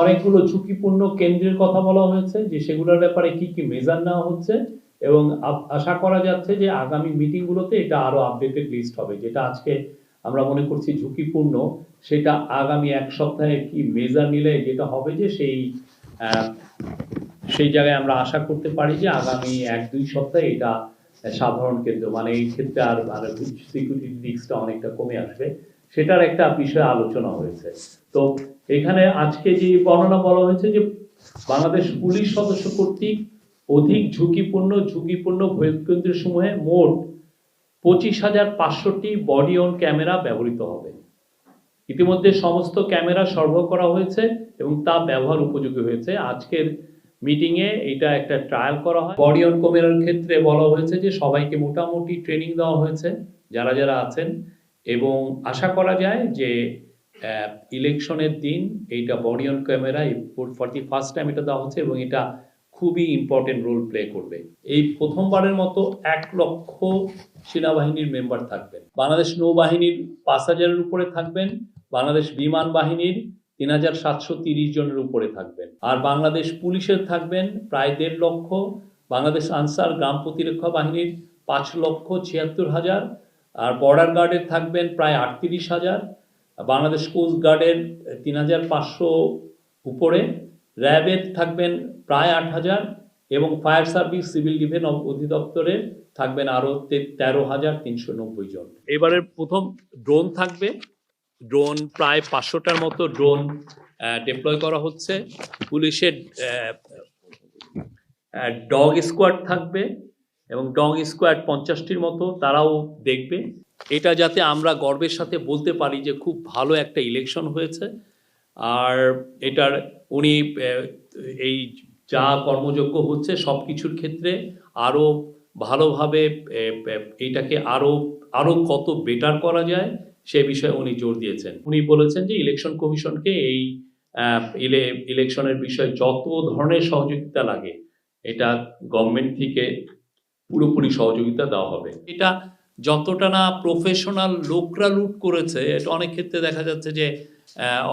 অনেকগুলো ঝুঁকিপূর্ণ কেন্দ্রের কথা বলা হয়েছে, যে সেগুলোর ব্যাপারে কি কি মেজার নেওয়া হচ্ছে এবং আশা করা যাচ্ছে যে আগামী মিটিংগুলোতে এটা আরও আপডেটেড লিস্ট হবে, যেটা আজকে আমরা মনে করছি ঝুঁকিপূর্ণ। সেটা আগামী এক সপ্তাহে কি মেজার নিলে যেটা হবে যে সেই সেই জায়গায় আমরা আশা করতে পারি যে আগামী এক দুই সপ্তাহে এটা সাধারণ কেন্দ্র মানে এই ক্ষেত্রে আর আর সিকিউরিটি রিস্কটা অনেকটা কমে আসবে। সেটার একটা বিষয়ে আলোচনা হয়েছে। তো এখানে আজকে যে বর্ণনা বলা হয়েছে যে বাংলাদেশ পুলিশ সদস্য কর্তৃক অধিক ঝুঁকিপূর্ণ ঝুঁকিপূর্ণ ভোটকেন্দ্র সমূহে মোট পঁচিশ হাজার পাঁচশোটি বডি অন ক্যামেরা ব্যবহৃত হবে। ইতিমধ্যে সমস্ত ক্যামেরা সরবরাহ করা হয়েছে এবং তা ব্যবহার উপযোগী হয়েছে। আজকের মিটিংয়ে এটা একটা ট্রায়াল করা হয়। বডি অন ক্যামেরার ক্ষেত্রে বলা হয়েছে যে সবাইকে মোটামুটি ট্রেনিং দেওয়া হয়েছে। যারা যারা আছেন এবং আশা করা যায় যে ইলেকশনের দিন এইটা body camera for the first time এটা দেওয়া হচ্ছে এবং এটা খুবই ইম্পর্টেন্ট রোল প্লে করবে। এই প্রথমবারের মতো এক লক্ষ সেনাবাহিনীর মেম্বার থাকবেন। বাংলাদেশ নৌবাহিনীর পাঁচ হাজারের উপরে থাকবেন, বাংলাদেশ বিমান বাহিনীর তিন হাজার সাতশো তিরিশ জনের উপরে থাকবেন। আর বাংলাদেশ পুলিশের থাকবেন প্রায় দেড় লক্ষ, বাংলাদেশ আনসার গ্রাম প্রতিরক্ষা বাহিনীর পাঁচ লক্ষ ছিয়াত্তর হাজার আর বর্ডার গার্ডের থাকবেন প্রায় আটত্রিশ হাজার, বাংলাদেশ কোস্ট গার্ডের তিন হাজার পাঁচশো উপরে র্যাবের থাকবেন প্রায় আট হাজার এবং ফায়ার সার্ভিস সিভিল ডিফেন্স অধিদপ্তরের থাকবেন আরও তেরো হাজার তিনশো নব্বই জন। এবারের প্রথম ড্রোন থাকবে। ড্রোন প্রায় পাঁচশোটার মতো ড্রোন ডিপ্লয় করা হচ্ছে। পুলিশের ডগ স্কোয়াড থাকবে। এবং ডং স্কোয়াড পঞ্চাশটির মতো তারাও দেখবে। এটা যাতে আমরা গর্বের সাথে বলতে পারি যে খুব ভালো একটা ইলেকশন হয়েছে। আর এটার উনি এই যা কর্মযোগ্য হচ্ছে সব কিছুর ক্ষেত্রে আরও ভালোভাবে এইটাকে আরও আরও কত বেটার করা যায় সে বিষয়ে উনি জোর দিয়েছেন। উনি বলেছেন যে ইলেকশন কমিশনকে এই ইলে- ইলেকশনের বিষয়ে যত ধরনের সহযোগিতা লাগে, এটা গভর্নমেন্ট থেকে পুরোপুরি সহযোগিতা দেওয়া হবে। এটা যতটা না প্রফেশনাল লোকরা লুট করেছে, এটা অনেক ক্ষেত্রে দেখা যাচ্ছে যে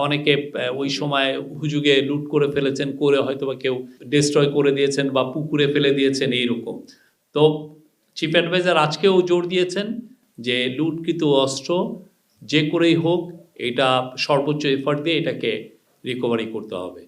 অনেকে ওই সময় হুজুগে লুট করে ফেলেছেন, করে হয়তো বা কেউ ডিস্ট্রয় করে দিয়েছেন বা পুকুরে ফেলে দিয়েছেন এইরকম। তো চিফ অ্যাডভাইজার আজকেও জোর দিয়েছেন যে, লুটকৃত অস্ত্র যে করেই হোক, এটা সর্বোচ্চ এফার্ট দিয়ে এটাকে রিকভারি করতে হবে।